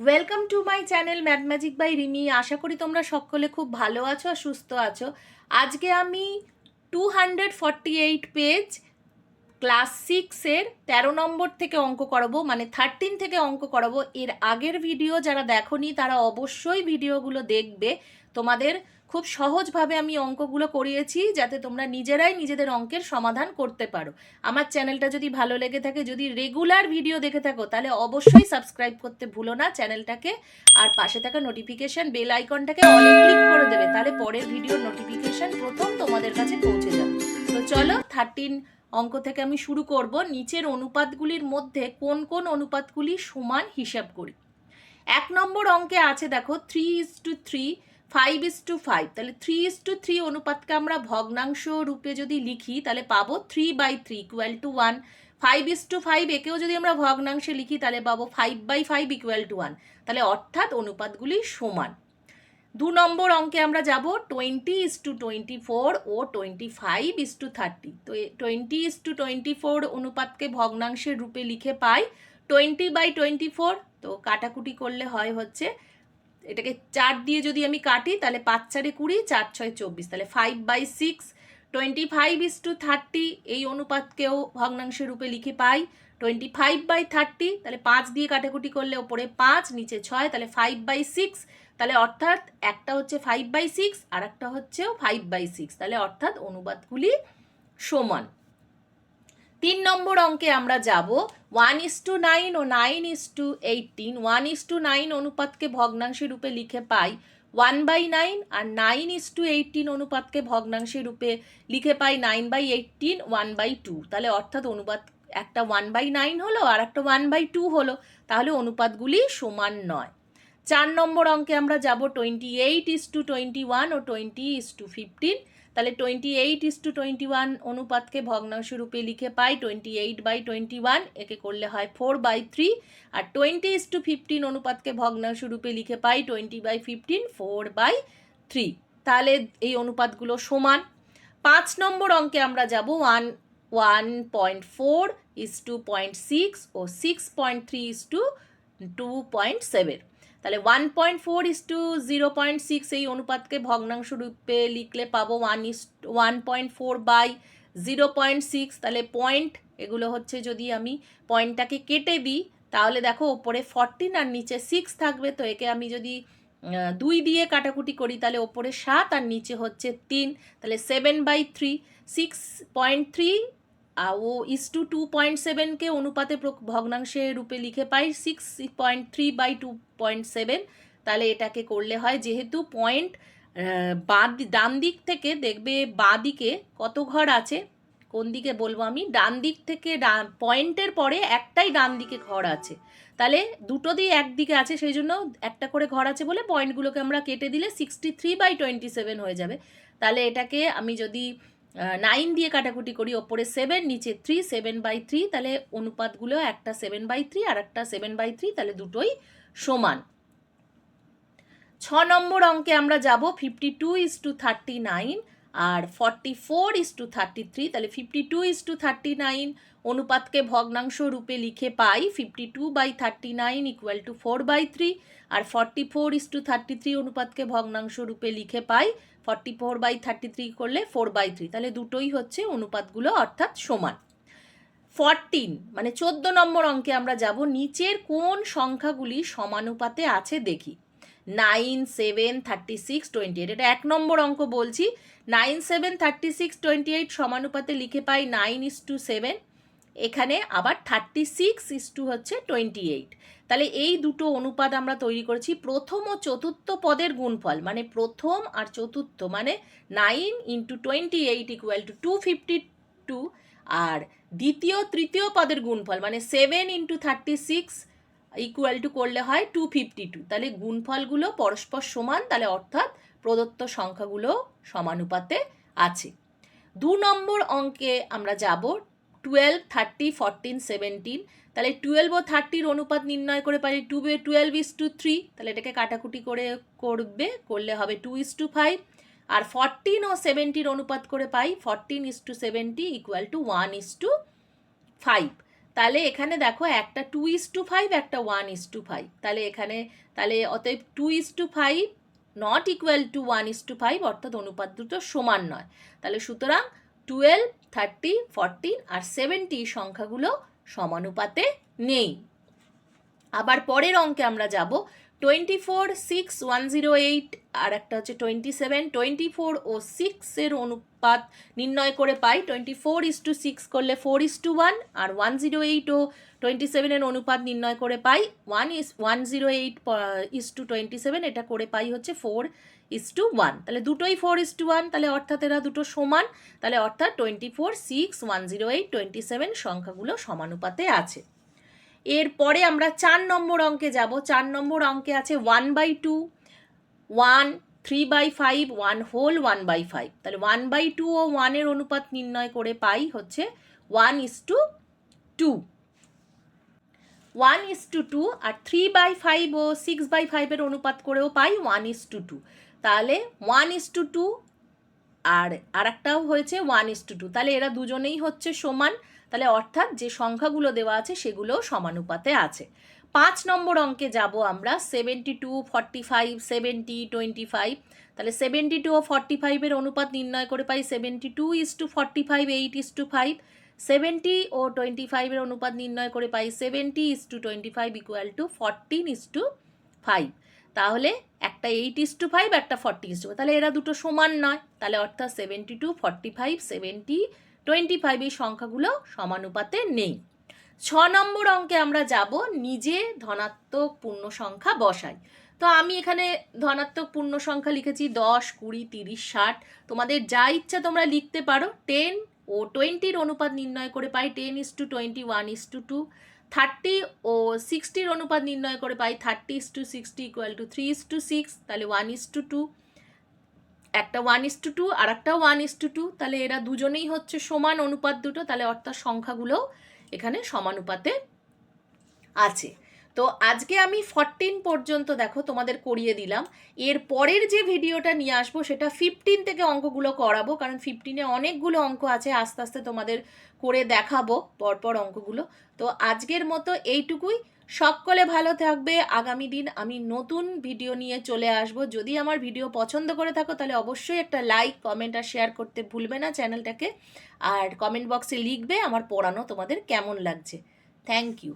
Welcome to my channel math magic by Rimi আশা করি তোমরা সকলে খুব ভালো আছো আর সুস্থ আছো। আজকে আমি two hundred forty eight page class সিক্সের তেরো নম্বর থেকে অঙ্ক করাবো মানে থার্টিন থেকে অঙ্ক করাবো। এর আগের ভিডিও যারা দেখোনি, তারা অবশ্যই ভিডিওগুলো দেখবে। তোমাদের খুব সহজভাবে আমি অঙ্কগুলো করিয়েছি যাতে তোমরা নিজেরাই নিজেদের অঙ্কের সমাধান করতে পারো। আমার চ্যানেলটা যদি ভালো লেগে থাকে, যদি রেগুলার ভিডিও দেখে থাকো, তাহলে অবশ্যই সাবস্ক্রাইব করতে ভুলো না চ্যানেলটাকে। আর পাশে থাকা নোটিফিকেশন বেল আইকনটাকে ক্লিক করে দেবে, তাহলে পরের ভিডিওর নোটিফিকেশন প্রথম তোমাদের কাছে পৌঁছে যাবে। তো চলো থার্টিন অঙ্ক থেকে আমি শুরু করব। নিচের অনুপাতগুলির মধ্যে কোন কোন অনুপাতগুলি সমান হিসাব করি। এক নম্বর অঙ্কে আছে, দেখো three is to three five is to five তাহলে থ্রি ইজ টু থ্রি অনুপাতকে আমরা ভগ্নাংশ রূপে যদি লিখি, তাহলে পাবো three by three equal to one five is to five একেও যদি আমরা ভগ্নাংশে লিখি, তাহলে পাবো five by five equal to one তাহলে অর্থাৎ অনুপাতগুলি সমান। দু নম্বর অঙ্কে আমরা যাব twenty is to twenty four O twenty five is to thirty তো twenty is to twenty four অনুপাতকে ভগ্নাংশের রূপে লিখে পাই টোয়েন্টি বাই টোয়েন্টি ফোর তো কাটাকুটি করলে হয় হচ্ছে এটাকে চার দিয়ে যদি আমি কাটি, তাহলে পাঁচ চারে কুড়ি, চার ছয় চব্বিশ। তাহলে five by six twenty five is to thirty এই অনুপাতকেও ভগ্নাংশের রূপে লিখে পাই। টোয়েন্টি ফাইভ বাই থার্টি তাহলে পাঁচ দিয়ে কাটাকুটি করলে ওপরে পাঁচ, নিচে ছয়, তাহলে ফাইভ বাই সিক্স তাহলে অর্থাৎ একটা হচ্ছে ফাইভ বাই সিক্স আর একটা হচ্ছেও ফাইভ বাই সিক্স তাহলে অর্থাৎ অনুপাতগুলি সমান। তিন নম্বর অঙ্কে আমরা যাব one is to nine O nine is to eighteen one is to nine অনুপাতকে ভগ্নাংশের রূপে লিখে পাই ওয়ান বাই নাইন আর নাইন ইস টু এইটিন অনুপাতকে ভগ্নাংশের রূপে লিখে পাই nine by eighteen one by two তাহলে অর্থাৎ অনুপাত একটা ওয়ান বাই নাইন হলো আর একটা ওয়ান বাই টু হলো। তাহলে অনুপাতগুলি সমান নয়। চার নম্বর অঙ্কে আমরা যাব twenty eight is to twenty one O twenty is to fifteen তাহলে twenty eight is to twenty one অনুপাতকে ভগ্নাংশ রূপে লিখে পাই twenty eight by twenty one একে করলে হয় ফোর বাই থ্রি আর টোয়েন্টি ইস টু ফিফটিন অনুপাতকে ভগ্নাংশ রূপে লিখে পাই twenty by fifteen four by three তাহলে এই অনুপাতগুলো সমান। পাঁচ নম্বর অঙ্কে আমরা যাব one one point four is to point six O six point three is to two point seven তাহলে one point four is to zero point six এই অনুপাতকে ভগ্নাংশ রূপে লিখলে পাবো one is one point four by zero point six তাহলে point এগুলো হচ্ছে যদি আমি পয়েন্টটাকে কেটে দিই, তাহলে দেখো ওপরে ফরটিন আর নিচে সিক্স থাকবে, তো একে আমি যদি দুই দিয়ে কাটাকুটি করি, তাহলে ওপরে সাত আর নিচে হচ্ছে তিন, তাহলে seven by three six point three O is two two point সেভেনকে অনুপাতে ভগ্নাংশে রূপে লিখে পাই six point three by two point seven তাহলে এটাকে করলে হয়, যেহেতু পয়েন্ট বাঁ ডান দিক থেকে দেখবে বাঁ দিকে কত ঘর আছে, কোন দিকে বলব আমি, ডান দিক থেকে পয়েন্টের পরে একটাই ডান দিকে ঘর আছে। তাহলে দুটো দিয়ে একদিকে আছে, সেই জন্য একটা করে ঘর আছে বলে পয়েন্টগুলোকে আমরা কেটে দিলে sixty three by twenty seven হয়ে যাবে। তাহলে এটাকে আমি যদি নাইন দিয়ে কাটাকুটি করি, ওপরে সেভেন নিচে থ্রি সেভেন বাই থ্রি তাহলে অনুপাতগুলো একটা সেভেন বাই থ্রি আর একটা সেভেন বাই থ্রি তাহলে দুটোই সমান। ছ নম্বর অঙ্কে আমরা যাব fifty two is to thirty nine R forty four is to thirty three তাহলে fifty two is to thirty nine অনুপাতকে ভগ্নাংশ রূপে লিখে পাই fifty two by thirty nine equal to four by three R forty four is to thirty three অনুপাতকে ভগ্নাংশ রূপে লিখে পাই forty four by thirty three করলে four by three, তাহলে দুটোই হচ্ছে অনুপাতগুলো অর্থাৎ সমান। ফরটিন মানে চোদ্দ নম্বর অঙ্কে আমরা যাব, নিচের কোন সংখ্যাগুলি সমানুপাতে আছে দেখি। Nine, seven, thirty six, twenty eight, এটা এক নম্বর অঙ্ক বলছি। Nine, seven, thirty six, twenty eight সমানুপাতে লিখে পাই নাইন ইস টু সেভেন, এখানে আবার থার্টি সিক্স ইস টু হচ্ছে টোয়েন্টি এইট। তাহলে এই দুটো অনুপাত আমরা তৈরি করেছি। প্রথম ও চতুর্থ পদের গুণফল মানে প্রথম আর চতুর্থ মানে nine into twenty eight equal to two fifty two আর দ্বিতীয়, তৃতীয় পদের গুণফল মানে seven into thirty six equal to করলে হয় টু ফিফটি টু তাহলে গুণফলগুলো পরস্পর সমান, তাহলে অর্থাৎ প্রদত্ত সংখ্যাগুলো সমানুপাতে আছে। দু নম্বর অঙ্কে আমরা যাব টুয়েলভ থার্টি ফোরটিন সেভেন্টিন তাহলে টুয়েলভ ও থার্টির অনুপাত নির্ণয় করে পারি। Two twelve is to three তাহলে এটাকে কাটাকুটি করে করবে, করলে হবে টু ইস টু ফাইভ আর ফরটিন ও সেভেন্টির অনুপাত করে পাই fourteen is to seventy equal to one is to five তাহলে এখানে দেখো একটা টু ইস টু ফাইভ একটা ওয়ান ইস টু ফাইভ তাহলে এখানে, তাহলে অতএব two is to five not equal to one is to five অর্থাৎ অনুপাত দুটো সমান নয়। তাহলে সুতরাং টুয়েলভ থার্টি ফরটিন আর সেভেন্টি সংখ্যাগুলো সমানুপাতে নেই। আবার পরের অঙ্কে আমরা যাব। Twenty four six one zero eight আর একটা হচ্ছে টোয়েন্টি সেভেন টোয়েন্টি ফোর ও সিক্সের অনুপাত নির্ণয় করে পাই। Twenty four is to six করলে ফোর ইস টু ওয়ান আর ওয়ান জিরো এইট ও টোয়েন্টি সেভেনের অনুপাত নির্ণয় করে পাই। One is one zero eight is to twenty seven এটা করে পাই হচ্ছে ফোর ইস টু ওয়ান তাহলে দুটোই ফোর ইস টু ওয়ান তাহলে অর্থাৎ এরা দুটো সমান, তাহলে অর্থাৎ twenty four six one zero eight twenty seven সংখ্যাগুলো সমানুপাতে আছে। এরপরে আমরা চার নম্বর অঙ্কে যাব। চার নম্বর অঙ্কে আছে one by two one three by five one whole one by five তাহলে ওয়ান বাই টু ও ওয়ানের অনুপাত নির্ণয় করে পাই হচ্ছে one is to two one is to two R three by five ও সিক্স বাই ফাইভের অনুপাত করেও পাই ওয়ান ইস টু টু তাহলে ওয়ান ইস টু টু আর আরেকটাও হয়েছে ওয়ান ইস টু টু তাহলে এরা দুজনেই হচ্ছে সমান। তাহলে অর্থাৎ যে সংখ্যাগুলো দেওয়া আছে সেগুলোও সমানুপাতে আছে। পাঁচ নম্বর অঙ্কে যাব আমরা seventy two forty five seventy twenty five তাহলে সেভেন্টি টু ও ফর্টি ফাইভের অনুপাত নির্ণয় করে পাই। Seventy two is to forty five eight is to five seventy O twenty ফাইভের অনুপাত নির্ণয় করে পাই। Seventy is to twenty five equal to fourteen is to five তাহলে একটা এইট ইস টু ফাইভ একটা ফর্টি ইস টু তাহলে এরা দুটো সমান নয়। তাহলে অর্থাৎ seventy two forty five seventy twenty five এই সংখ্যাগুলো সমানুপাতে নেই। ছ নম্বর অঙ্কে আমরা যাব, নিজে ধনাত্মক পূর্ণ সংখ্যা বসাই। তো আমি এখানে ধনাত্মক পূর্ণ সংখ্যা লিখেছি দশ, কুড়ি, তিরিশ, ষাট। তোমাদের যা ইচ্ছা তোমরা লিখতে পারো। টেন ও টোয়েন্টির অনুপাত নির্ণয় করে পাই। Ten is to twenty one is to two thirty ও সিক্সটির অনুপাত নির্ণয় করে পাই। Thirty is to sixty equal to three is to six তাহলে ওয়ান ইস টু টু একটা ওয়ান ইস টু টু আর একটা ওয়ান ইস টু টু তাহলে এরা দুজনেই হচ্ছে সমান অনুপাত দুটো, তাহলে অর্থাৎ সংখ্যাগুলো এখানে সমানুপাতে আছে। তো আজকে আমি ফরটিন পর্যন্ত দেখো তোমাদের করিয়ে দিলাম। এর পরের যে ভিডিওটা নিয়ে আসব সেটা ফিফটিন থেকে অঙ্কগুলো করাবো, কারণ ফিফটিনে অনেকগুলো অঙ্ক আছে, আস্তে আস্তে তোমাদের করে দেখাবো পরপর অঙ্কগুলো। তো আজকের মতো এইটুকুই। সকলে ভালো থাকবে। আগামী দিন আমি নতুন ভিডিও নিয়ে চলে আসব। যদি আমার ভিডিও পছন্দ করে থাকো, তাহলে অবশ্যই একটা লাইক কমেন্ট আর শেয়ার করতে ভুলবে না চ্যানেলটাকে। আর কমেন্ট বক্সে লিখবে আমার পড়ানো তোমাদের কেমন লাগছে। Thank you